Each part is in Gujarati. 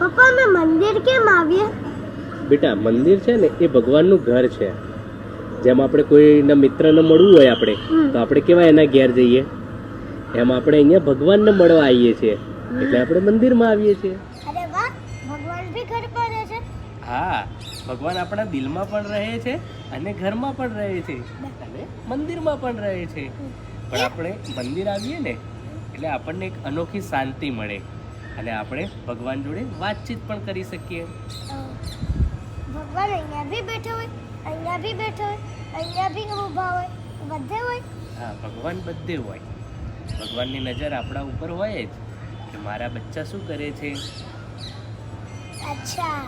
પપ્પા મેં મંદિર કેમ આવીએ? બેટા મંદિર છે ને એ ભગવાનનું ઘર છે. જેમ આપણે કોઈના મિત્રને મળવું હોય આપણે તો આપણે કેવા એના ઘેર જઈએ? એમ આપણે અહીંયા ભગવાનને મળવા આવીએ છીએ. એટલે આપણે મંદિરમાં આવીએ છીએ. અરે વાહ ભગવાન ભી ઘર પર રહે છે. હા ભગવાન આપણા દિલમાં પણ રહે છે અને ઘરમાં પણ રહે છે. અને મંદિરમાં પણ રહે છે. પણ આપણે મંદિર આવીએ ને એટલે આપણને એક અનોખી શાંતિ મળે. અને આપણે ભગવાન જોડે વાતચીત પણ કરી શકીએ. ભગવાન અહીંયા બી બેઠો હોય અહીંયા બી બેઠો હોય અહીંયા બી ઊભા હોય બધે હોય. હા ભગવાન બધે હોય. ભગવાનની નજર આપણા ઉપર હોય જ. કે મારા બચ્ચા શું કરે છે? અચ્છા.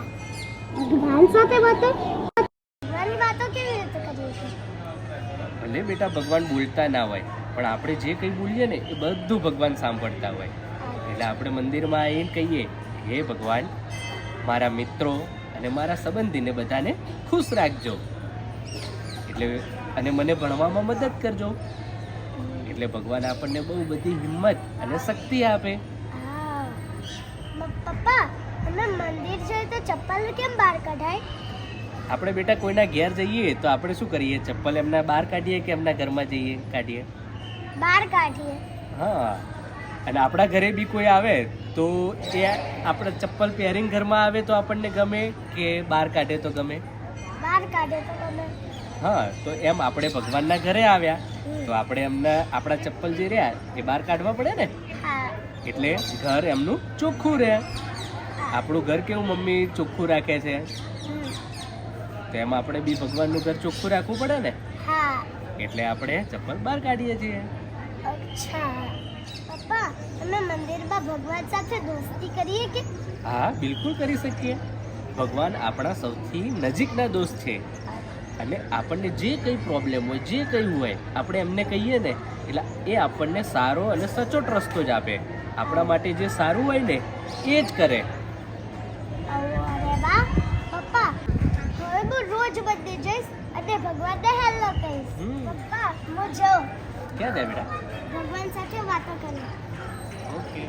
ભગવાન સાથે વાતો ભગવાનની વાતો કેવી રીતે કરીએ છીએ? ભલે બેટા ભગવાન બોલતા ના હોય પણ આપણે જે કંઈ બોલીએ ને એ બધું ભગવાન સાંભળતા હોય. એટલે આપણે મંદિરમાં આવીને કહીએ હે ભગવાન મારા મિત્રો અને મારા સંબંધીને બધાને ખુશ રાખજો. એટલે અને મને ભણવામાં મદદ કરજો. એટલે ભગવાન આપણને બહુ બધી હિંમત અને શક્તિ આપે. હા. પપ્પા અમે મંદિર જઈએ તો ચપ્પલ કેમ બહાર કઢાય? આપણે બેટા કોઈના ઘેર જઈએ તો આપણે શું કરીએ? ચપ્પલ એમના બહાર કાઢીએ કે એમના ઘરમાં જઈએ કાઢીએ? બહાર કાઢીએ. હા. અને આપણા ઘરે બી કોઈ આવે તો એ આપણે ચપ્પલ પહેરીને ઘરમાં આવે તો આપણને ગમે કે બહાર કાઢે તો ગમે? બહાર કાઢે તો ગમે. હા તો એમ આપણે ભગવાનના ઘરે આવ્યા તો આપણે એમના આપણા ચપ્પલ જે રહ્યા એ બહાર કાઢવા પડે ને? એટલે ઘર એમનું ચોખ્ખું રહે. આપણું ઘર કેવું મમ્મી ચોખ્ખું રાખે છે? તો એમાં આપણે બી ભગવાનનું ઘર ચોખ્ખું રાખવું પડે ને? એટલે આપણે ચપ્પલ બહાર કાઢીએ છીએ. અચ્છા. પપ્પા અમે મંદિરમાં ભગવાન સાથે દોસ્તી કરીએ કે? હા બિલકુલ કરી શકીએ. ભગવાન આપણા સૌથી નજીકના દોસ્ત છે. અને આપણને જે કંઈ પ્રોબ્લેમ હોય જે કંઈ હોય આપણે એમને કહીએ ને એટલે એ આપણને સારો અને સચોટ રસ્તો જ આપે. આપણા માટે જે સારું હોય ને એ જ કરે. રોજ બધે જઈશ અને ભગવાનને હેલો કહીશ. પપ્પા હું જાઉં. ક્યાં જાય બેટા? ભગવાન સાથે વાતો કરી. ઓકે